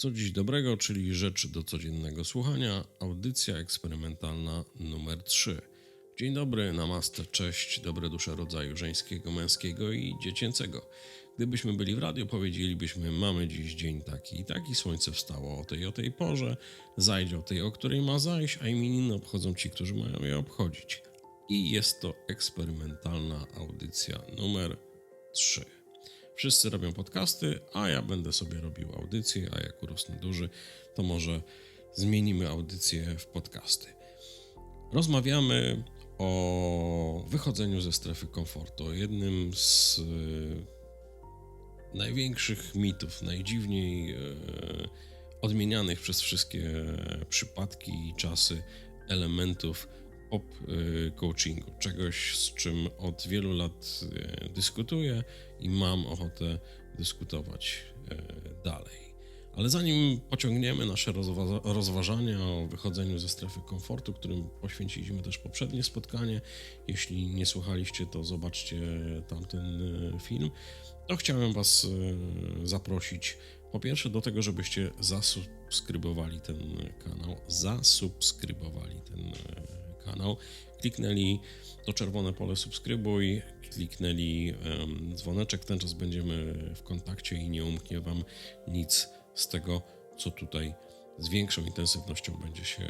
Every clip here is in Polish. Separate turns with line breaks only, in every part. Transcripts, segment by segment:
Co dziś dobrego, czyli rzeczy do codziennego słuchania, audycja eksperymentalna numer 3. Dzień dobry, namaste, cześć, dobre dusze rodzaju żeńskiego, męskiego i dziecięcego. Gdybyśmy byli w radio, powiedzielibyśmy, mamy dziś dzień taki i taki, słońce wstało o tej o tej porze, zajdzie o tej, o której ma zajść, a imieniny obchodzą ci, którzy mają je obchodzić. I jest to eksperymentalna audycja numer 3. Wszyscy robią podcasty, a ja będę sobie robił audycje, a jak urosnę duży, to może zmienimy audycję w podcasty. Rozmawiamy o wychodzeniu ze strefy komfortu, o jednym z y, największych mitów, najdziwniej y, odmienianych przez wszystkie przypadki i czasy elementów pop y, coachingu, czegoś z czym od wielu lat dyskutuję i mam ochotę dyskutować dalej. Ale zanim pociągniemy nasze rozwa rozważania o wychodzeniu ze strefy komfortu, którym poświęciliśmy też poprzednie spotkanie, jeśli nie słuchaliście, to zobaczcie tamten film, to chciałem Was zaprosić po pierwsze do tego, żebyście zasubskrybowali ten kanał, zasubskrybowali ten kanał, kliknęli to czerwone pole subskrybuj, kliknęli dzwoneczek, w ten czas będziemy w kontakcie i nie umknie Wam nic z tego, co tutaj z większą intensywnością będzie się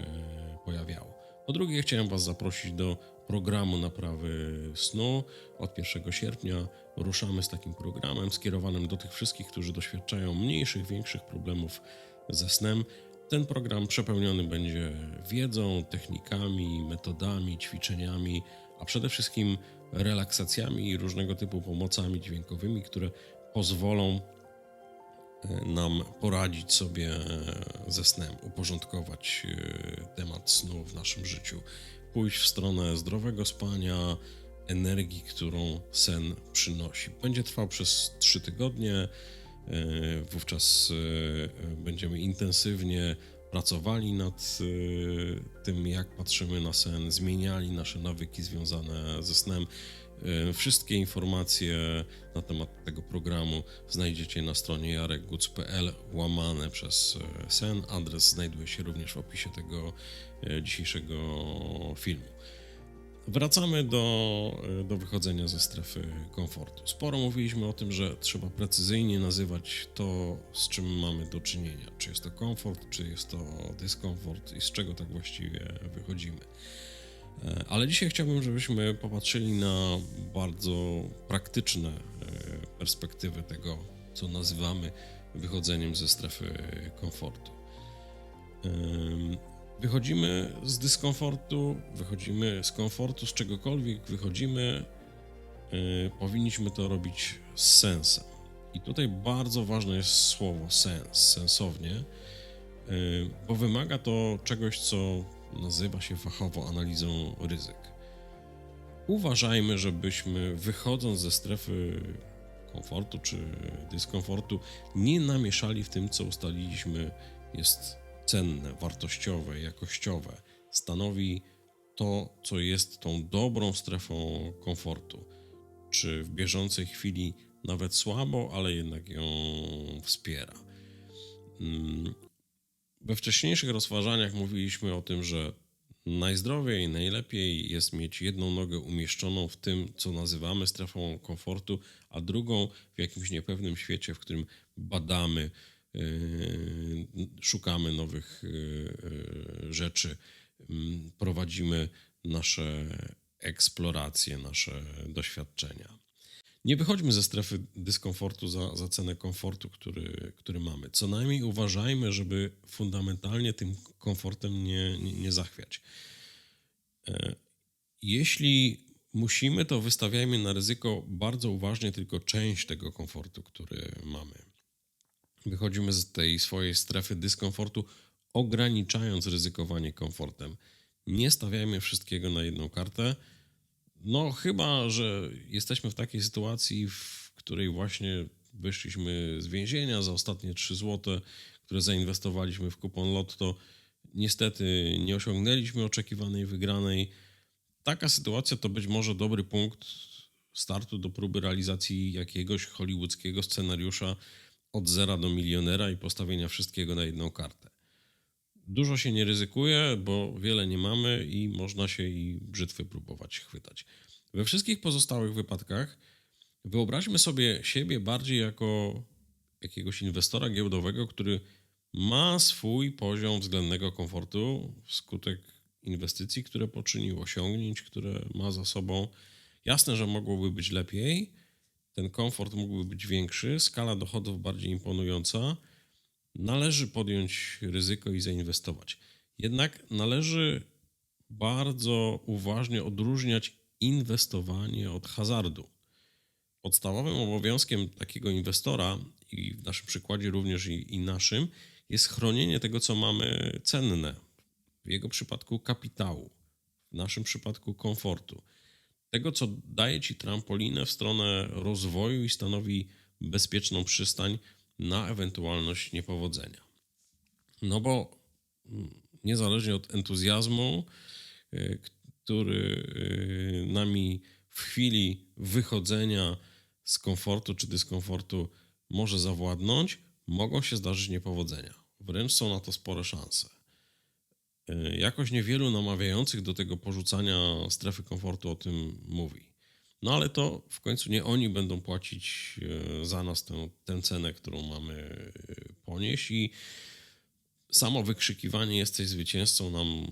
pojawiało. Po drugie, chciałem Was zaprosić do programu naprawy snu. Od 1 sierpnia ruszamy z takim programem skierowanym do tych wszystkich, którzy doświadczają mniejszych, większych problemów ze snem. Ten program przepełniony będzie wiedzą, technikami, metodami, ćwiczeniami, a przede wszystkim relaksacjami i różnego typu pomocami dźwiękowymi, które pozwolą nam poradzić sobie ze snem, uporządkować e, temat snu w naszym życiu, pójść w stronę zdrowego spania, energii, którą sen przynosi. Będzie trwał przez 3 tygodnie. E, wówczas e, będziemy intensywnie pracowali nad tym, jak patrzymy na sen, zmieniali nasze nawyki związane ze snem. E, wszystkie informacje na temat tego programu znajdziecie na stronie jarekguc.pl łamane przez e, sen. Adres znajduje się również w opisie tego e, dzisiejszego filmu. Wracamy do, do wychodzenia ze strefy komfortu. Sporo mówiliśmy o tym, że trzeba precyzyjnie nazywać to, z czym mamy do czynienia. Czy jest to komfort, czy jest to dyskomfort i z czego tak właściwie wychodzimy. E, ale dzisiaj chciałbym, żebyśmy popatrzyli na bardzo praktyczne e, perspektywy tego, co nazywamy wychodzeniem ze strefy komfortu. Wychodzimy z dyskomfortu, wychodzimy z komfortu, z czegokolwiek wychodzimy, e, powinniśmy to robić z sensem. I tutaj bardzo ważne jest słowo sens, sensownie, bo wymaga to czegoś, co nazywa się fachowo analizą ryzyk. Uważajmy, żebyśmy wychodząc ze strefy komfortu czy dyskomfortu, nie namieszali w tym, co ustaliliśmy jest cenne, wartościowe, jakościowe. Stanowi to, co jest tą dobrą strefą komfortu. Czy w bieżącej chwili nawet słabo, ale jednak ją wspiera. Mm, we wcześniejszych rozważaniach mówiliśmy o tym, że najzdrowiej, najlepiej jest mieć jedną nogę umieszczoną w tym, co nazywamy strefą komfortu, a drugą w jakimś niepewnym świecie, w którym badamy, szukamy nowych yy, rzeczy, mm, prowadzimy nasze eksploracje, nasze doświadczenia nie wychodźmy ze strefy dyskomfortu za, za cenę komfortu, który, który mamy. Co najmniej uważajmy, żeby fundamentalnie tym komfortem nie, nie, nie zachwiać. Jeśli musimy, to wystawiajmy na ryzyko bardzo uważnie tylko część tego komfortu, który mamy. Wychodzimy z tej swojej strefy dyskomfortu, ograniczając ryzykowanie komfortem. Nie stawiajmy wszystkiego na jedną kartę no, chyba, że jesteśmy w takiej sytuacji, w której właśnie wyszliśmy z więzienia za ostatnie 3 zł, które zainwestowaliśmy w kupon Lotto. Niestety nie osiągnęliśmy oczekiwanej wygranej. Taka sytuacja to być może dobry punkt startu do próby realizacji jakiegoś hollywoodzkiego scenariusza od zera do milionera i postawienia wszystkiego na jedną kartę. Dużo się nie ryzykuje, bo wiele nie mamy i można się i brzytwy próbować chwytać. We wszystkich pozostałych wypadkach wyobraźmy sobie siebie bardziej jako jakiegoś inwestora giełdowego, który ma swój poziom względnego komfortu wskutek inwestycji, które poczynił, osiągnięć, które ma za sobą. Jasne, że mogłoby być lepiej, ten komfort mógłby być większy, skala dochodów bardziej imponująca. Należy podjąć ryzyko i zainwestować. Jednak należy bardzo uważnie odróżniać inwestowanie od hazardu. Podstawowym obowiązkiem takiego inwestora, i w naszym przykładzie również i, i naszym, jest chronienie tego, co mamy cenne. W jego przypadku kapitału, w naszym przypadku komfortu. Tego, co daje ci trampolinę w stronę rozwoju i stanowi bezpieczną przystań na ewentualność niepowodzenia. No bo mm, niezależnie od entuzjazmu, y, który y, nami w chwili wychodzenia z komfortu czy dyskomfortu może zawładnąć, mogą się zdarzyć niepowodzenia. Wręcz są na to spore szanse. Y, jakoś niewielu namawiających do tego porzucania strefy komfortu o tym mówi. No ale to w końcu nie oni będą płacić y, za nas tę, tę cenę, którą mamy y, ponieść i samo wykrzykiwanie jesteś zwycięzcą nam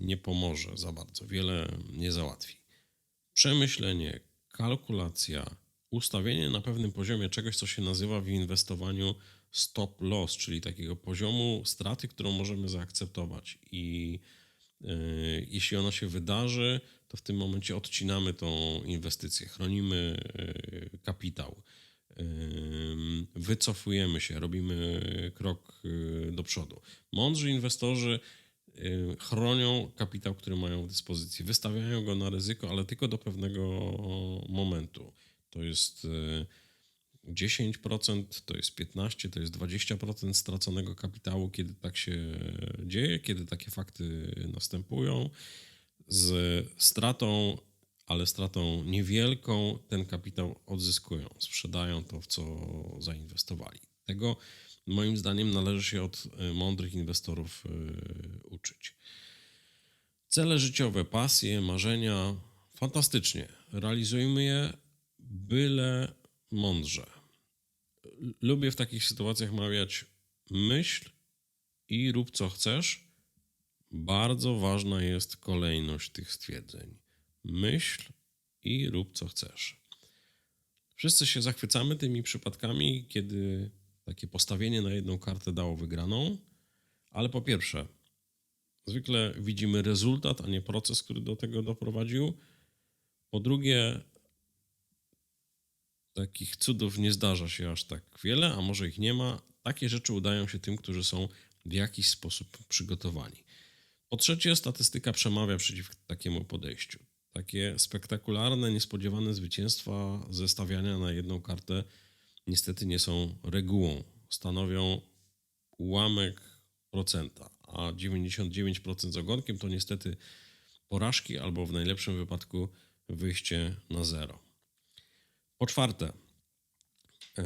nie pomoże za bardzo, wiele nie załatwi. Przemyślenie, kalkulacja, ustawienie na pewnym poziomie czegoś, co się nazywa w inwestowaniu stop loss, czyli takiego poziomu straty, którą możemy zaakceptować. I yy, jeśli ona się wydarzy, to w tym momencie odcinamy tą inwestycję, chronimy yy, kapitał, yy, wycofujemy się, robimy krok do przodu. Mądrzy inwestorzy chronią kapitał, który mają w dyspozycji, wystawiają go na ryzyko, ale tylko do pewnego momentu. To jest 10%, to jest 15%, to jest 20% straconego kapitału, kiedy tak się dzieje, kiedy takie fakty następują. Z stratą, ale stratą niewielką, ten kapitał odzyskują, sprzedają to, w co zainwestowali. Tego moim zdaniem należy się od e, mądrych inwestorów e, uczyć. Cele życiowe, pasje, marzenia fantastycznie. Realizujmy je, byle mądrze. Lubię w takich sytuacjach mawiać myśl i rób co chcesz. Bardzo ważna jest kolejność tych stwierdzeń. Myśl i rób co chcesz. Wszyscy się zachwycamy tymi przypadkami, kiedy takie postawienie na jedną kartę dało wygraną, ale po pierwsze, zwykle widzimy rezultat, a nie proces, który do tego doprowadził. Po drugie, takich cudów nie zdarza się aż tak wiele, a może ich nie ma. Takie rzeczy udają się tym, którzy są w jakiś sposób przygotowani. Po trzecie, statystyka przemawia przeciw takiemu podejściu. Takie spektakularne, niespodziewane zwycięstwa ze stawiania na jedną kartę niestety nie są regułą. Stanowią ułamek procenta, a 99% z ogonkiem to niestety porażki albo w najlepszym wypadku wyjście na zero. Po czwarte, e,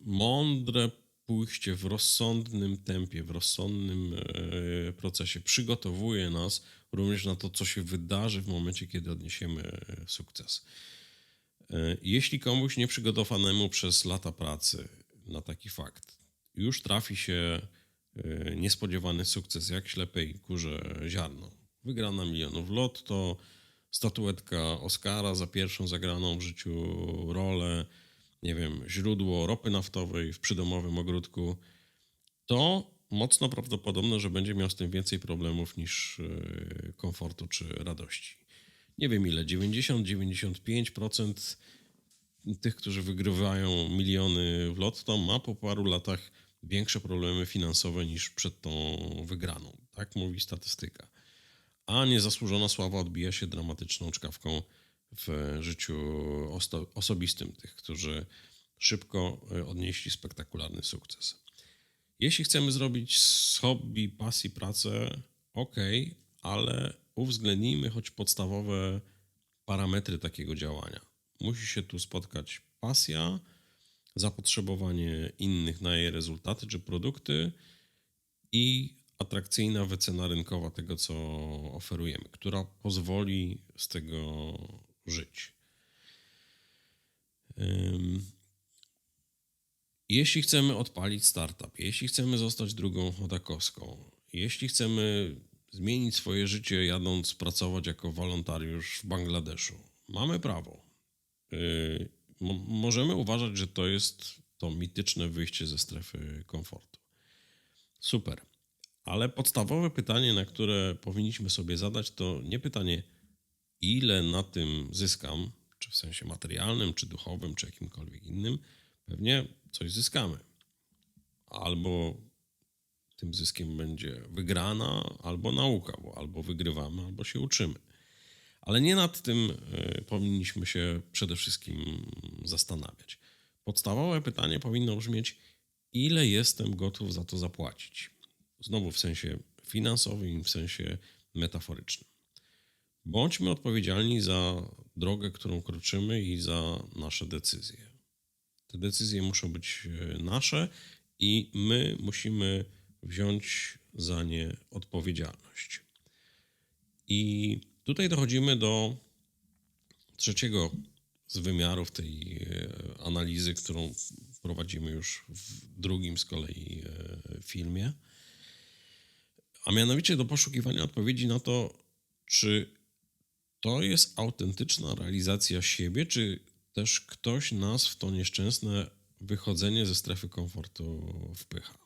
mądre pójście w rozsądnym tempie, w rozsądnym e, procesie przygotowuje nas również na to, co się wydarzy w momencie, kiedy odniesiemy e, sukces. Jeśli komuś nieprzygotowanemu przez lata pracy na taki fakt już trafi się niespodziewany sukces, jak ślepej kurze ziarno, wygrana milionów lot, to statuetka Oscara za pierwszą zagraną w życiu rolę, nie wiem, źródło ropy naftowej w przydomowym ogródku, to mocno prawdopodobne, że będzie miał z tym więcej problemów niż e, komfortu czy radości. Nie wiem ile, 90-95% tych, którzy wygrywają miliony w lotto, ma po paru latach większe problemy finansowe niż przed tą wygraną. Tak mówi statystyka a niezasłużona sława odbija się dramatyczną czkawką w życiu osobistym tych, którzy szybko e, odnieśli spektakularny sukces. Jeśli chcemy zrobić z hobby, pasji pracę, ok, ale uwzględnijmy choć podstawowe parametry takiego działania. Musi się tu spotkać pasja zapotrzebowanie innych na jej rezultaty czy produkty i atrakcyjna wycena rynkowa tego, co oferujemy, która pozwoli z tego żyć. Jeśli chcemy odpalić startup, jeśli chcemy zostać drugą Chodakowską, jeśli chcemy zmienić swoje życie jadąc pracować jako wolontariusz w Bangladeszu, mamy prawo. Y, możemy uważać, że to jest to mityczne wyjście ze strefy komfortu. Super. Ale podstawowe pytanie, na które powinniśmy sobie zadać, to nie pytanie, ile na tym zyskam, czy w sensie materialnym, czy duchowym, czy jakimkolwiek innym. Pewnie coś zyskamy. Albo tym zyskiem będzie wygrana, albo nauka, bo albo wygrywamy, albo się uczymy. Ale nie nad tym e, powinniśmy się przede wszystkim zastanawiać. Podstawowe pytanie powinno brzmieć, ile jestem gotów za to zapłacić? Znowu w sensie finansowym w sensie metaforycznym. Bądźmy odpowiedzialni za drogę, którą kroczymy i za nasze decyzje. Te decyzje muszą być e, nasze i my musimy wziąć za nie odpowiedzialność. I tutaj dochodzimy do trzeciego z wymiarów tej e, analizy, którą prowadzimy już w drugim z kolei e, filmie, a mianowicie do poszukiwania odpowiedzi na to, czy to jest autentyczna realizacja siebie, czy też ktoś nas w to nieszczęsne wychodzenie ze strefy komfortu wpycha.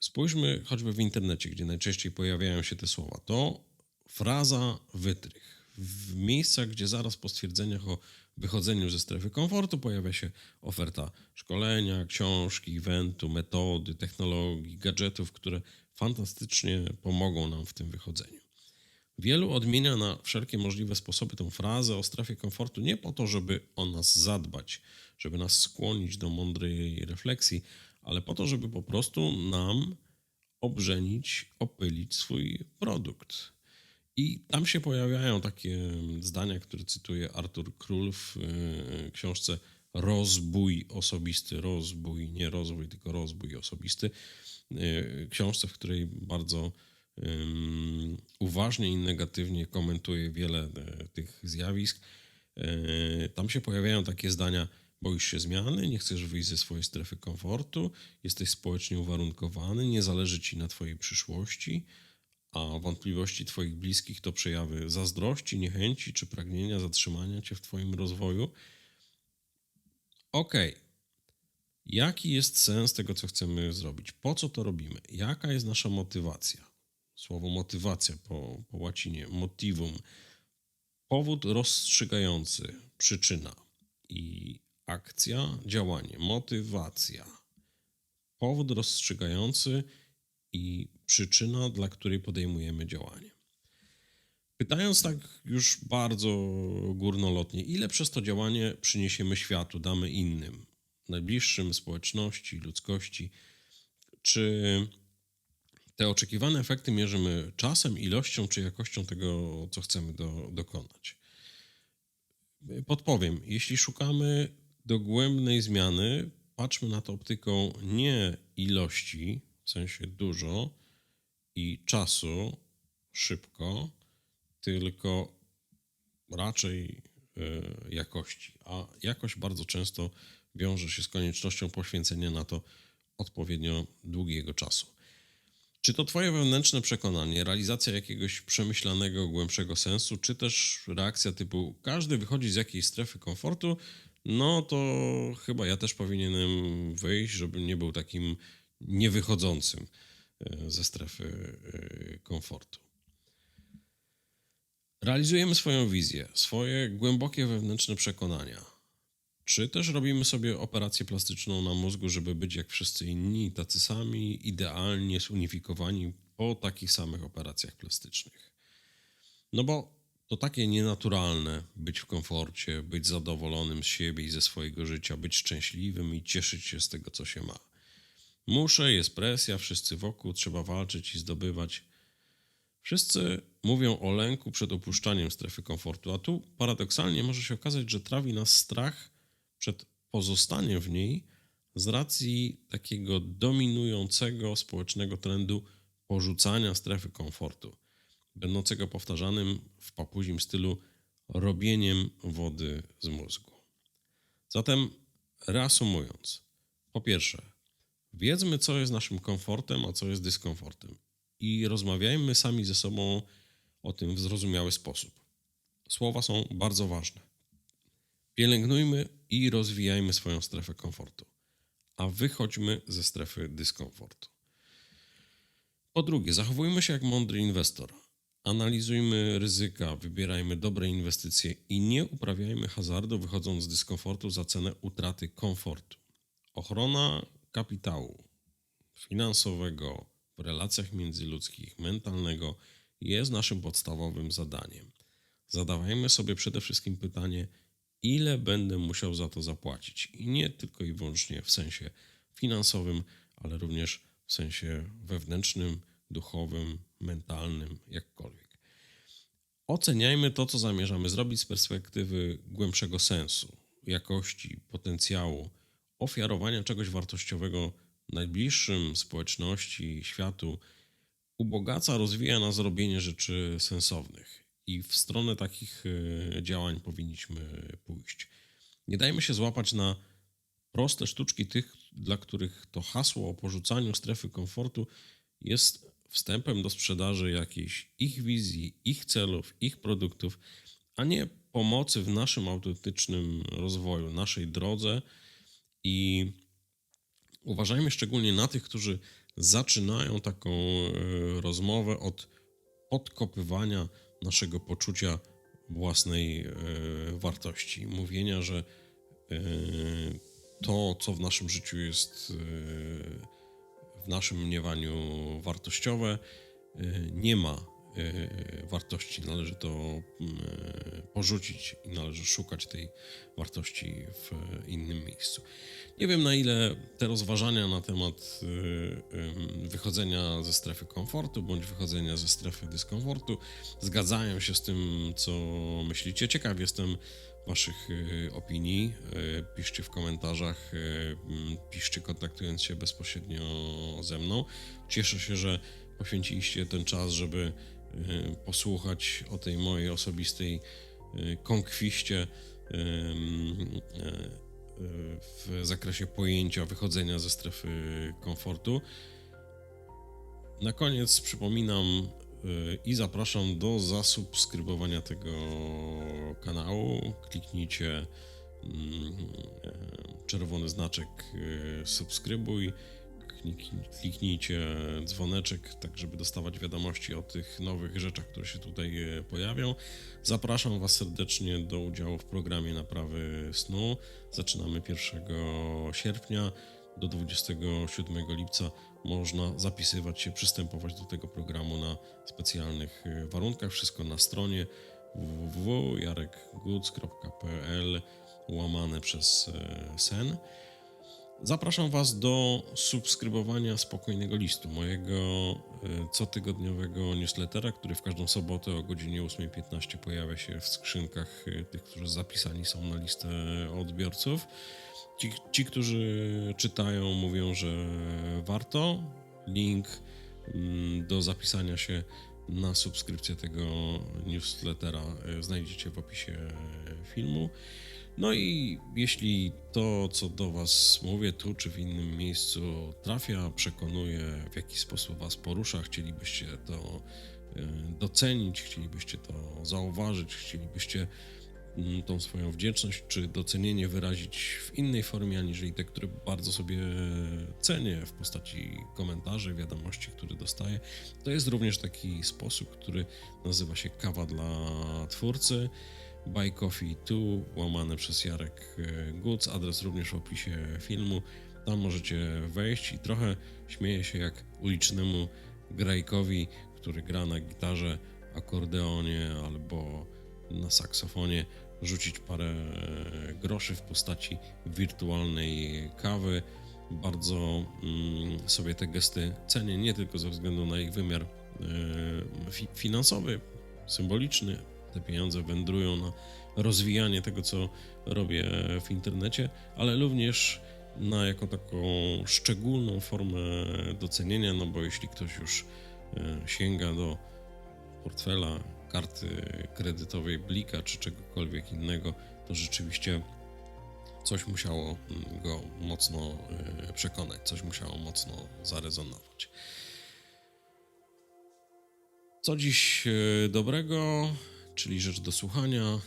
Spójrzmy choćby w internecie, gdzie najczęściej pojawiają się te słowa. To fraza wytrych. W miejscach, gdzie zaraz po stwierdzeniach o wychodzeniu ze strefy komfortu pojawia się oferta szkolenia, książki, eventu, metody, technologii, gadżetów, które fantastycznie pomogą nam w tym wychodzeniu. Wielu odmienia na wszelkie możliwe sposoby tę frazę o strefie komfortu nie po to, żeby o nas zadbać, żeby nas skłonić do mądrej refleksji, ale po to, żeby po prostu nam obrzenić, opylić swój produkt. I tam się pojawiają takie zdania, które cytuje Artur Król w e, książce Rozbój osobisty, rozbój, nie rozwój, tylko rozbój osobisty. E, książce, w której bardzo uważnie i negatywnie komentuje wiele e, tych zjawisk. Tam się pojawiają takie zdania, Boisz się zmiany, nie chcesz wyjść ze swojej strefy komfortu, jesteś społecznie uwarunkowany, nie zależy ci na Twojej przyszłości, a wątpliwości Twoich bliskich to przejawy zazdrości, niechęci czy pragnienia zatrzymania Cię w Twoim rozwoju. Okej. Okay. Jaki jest sens tego, co chcemy zrobić? Po co to robimy? Jaka jest nasza motywacja? Słowo motywacja po, po łacinie, motivum. Powód rozstrzygający, przyczyna. I akcja, działanie, motywacja, powód rozstrzygający i przyczyna, dla której podejmujemy działanie. Pytając tak już bardzo górnolotnie, ile przez to działanie przyniesiemy światu, damy innym, najbliższym, społeczności, ludzkości, czy te oczekiwane efekty mierzymy czasem, ilością czy jakością tego, co chcemy do, dokonać? Podpowiem, jeśli szukamy dogłębnej zmiany patrzmy na to optyką nie ilości, w sensie dużo i czasu, szybko, tylko raczej y, jakości. A jakość bardzo często wiąże się z koniecznością poświęcenia na to odpowiednio długiego czasu. Czy to Twoje wewnętrzne przekonanie, realizacja jakiegoś przemyślanego, głębszego sensu, czy też reakcja typu każdy wychodzi z jakiejś strefy komfortu, no to chyba ja też powinienem wyjść, żeby nie był takim niewychodzącym e, ze strefy e, komfortu. Realizujemy swoją wizję, swoje głębokie wewnętrzne przekonania. Czy też robimy sobie operację plastyczną na mózgu, żeby być jak wszyscy inni, tacy sami, idealnie zunifikowani po takich samych operacjach plastycznych? No bo to takie nienaturalne być w komforcie, być zadowolonym z siebie i ze swojego życia, być szczęśliwym i cieszyć się z tego, co się ma. Muszę, jest presja, wszyscy wokół, trzeba walczyć i zdobywać. Wszyscy mówią o lęku przed opuszczaniem strefy komfortu, a tu paradoksalnie może się okazać, że trawi nas strach przed pozostanie w niej z racji takiego dominującego społecznego trendu porzucania strefy komfortu, będącego powtarzanym w papuzim stylu robieniem wody z mózgu. Zatem reasumując, po pierwsze, wiedzmy, co jest naszym komfortem, a co jest dyskomfortem, i rozmawiajmy sami ze sobą o tym w zrozumiały sposób. Słowa są bardzo ważne. Pielęgnujmy i rozwijajmy swoją strefę komfortu, a wychodźmy ze strefy dyskomfortu. Po drugie, zachowujmy się jak mądry inwestor. Analizujmy ryzyka, wybierajmy dobre inwestycje i nie uprawiajmy hazardu, wychodząc z dyskomfortu za cenę utraty komfortu. Ochrona kapitału finansowego w relacjach międzyludzkich, mentalnego jest naszym podstawowym zadaniem. Zadawajmy sobie przede wszystkim pytanie, ile będę musiał za to zapłacić. I nie tylko i wyłącznie w sensie finansowym, ale również w sensie wewnętrznym, duchowym, mentalnym, jakkolwiek. Oceniajmy to, co zamierzamy zrobić z perspektywy głębszego sensu, jakości, potencjału, ofiarowania czegoś wartościowego najbliższym, społeczności, światu, ubogaca, rozwija nas robienie rzeczy sensownych. I w stronę takich e, działań powinniśmy pójść. Nie dajmy się złapać na proste sztuczki tych, dla których to hasło o porzucaniu strefy komfortu jest wstępem do sprzedaży jakiejś ich wizji, ich celów, ich produktów, a nie pomocy w naszym autentycznym rozwoju, naszej drodze i uważajmy szczególnie na tych, którzy zaczynają taką e, rozmowę od podkopywania naszego poczucia własnej e, wartości, mówienia, że e, to, co w naszym życiu jest w naszym mniemaniu wartościowe, nie ma wartości. Należy to mm, porzucić i należy szukać tej wartości w innym miejscu. Nie wiem, na ile te rozważania na temat y, wychodzenia ze strefy komfortu bądź wychodzenia ze strefy dyskomfortu zgadzają się z tym, co myślicie. Ciekaw jestem Waszych opinii. Piszcie w komentarzach, piszcie kontaktując się bezpośrednio ze mną. Cieszę się, że poświęciliście ten czas, żeby posłuchać o tej mojej osobistej konkwiście w zakresie pojęcia wychodzenia ze strefy komfortu. Na koniec przypominam i zapraszam do zasubskrybowania tego kanału. Kliknijcie mm, e, czerwony znaczek subskrybuj kliknijcie dzwoneczek, tak żeby dostawać wiadomości o tych nowych rzeczach, które się tutaj e, pojawią. Zapraszam Was serdecznie do udziału w programie Naprawy Snu. Zaczynamy 1 sierpnia do 27 lipca. Można zapisywać się, przystępować do tego programu na specjalnych e, warunkach. Wszystko na stronie www.jarekguc.pl łamane przez e, sen. Zapraszam Was do subskrybowania Spokojnego Listu, mojego e, cotygodniowego newslettera, który w każdą sobotę o godzinie 8.15 pojawia się w skrzynkach e, tych, którzy zapisani są na listę odbiorców. Ci, ci którzy czytają, mówią, że warto. Link mm, do zapisania się na subskrypcję tego newslettera e, znajdziecie w opisie filmu. No i jeśli to, co do Was mówię tu czy w innym miejscu trafia, przekonuje, w jaki sposób Was porusza, chcielibyście to e, docenić, chcielibyście to zauważyć, chcielibyście mm, tą swoją wdzięczność czy docenienie wyrazić w innej formie, aniżeli te, które bardzo sobie cenię w postaci komentarzy, wiadomości, które dostaję, to jest również taki sposób, który nazywa się kawa dla twórcy. Buy Coffee 2, łamane przez Jarek e, Guc, adres również w opisie filmu. Tam możecie wejść i trochę śmieję się jak ulicznemu grajkowi, który gra na gitarze, akordeonie albo na saksofonie, rzucić parę e, groszy w postaci wirtualnej kawy. Bardzo mm, sobie te gesty cenię, nie tylko ze względu na ich wymiar fi finansowy, symboliczny, te pieniądze wędrują na rozwijanie tego, co robię w internecie, ale również na jako taką szczególną formę docenienia, no bo jeśli ktoś już e, sięga do portfela, karty kredytowej Blika czy czegokolwiek innego, to rzeczywiście coś musiało mm, go mocno e, przekonać, coś musiało mocno zarezonować. Co dziś e, dobrego, czyli rzecz do słuchania,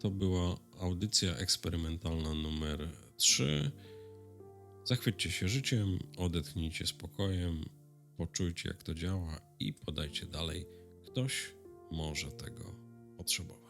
to była audycja eksperymentalna numer 3. Zachwyćcie się życiem, odetchnijcie spokojem, poczujcie jak to działa i podajcie dalej. Ktoś może tego potrzebować.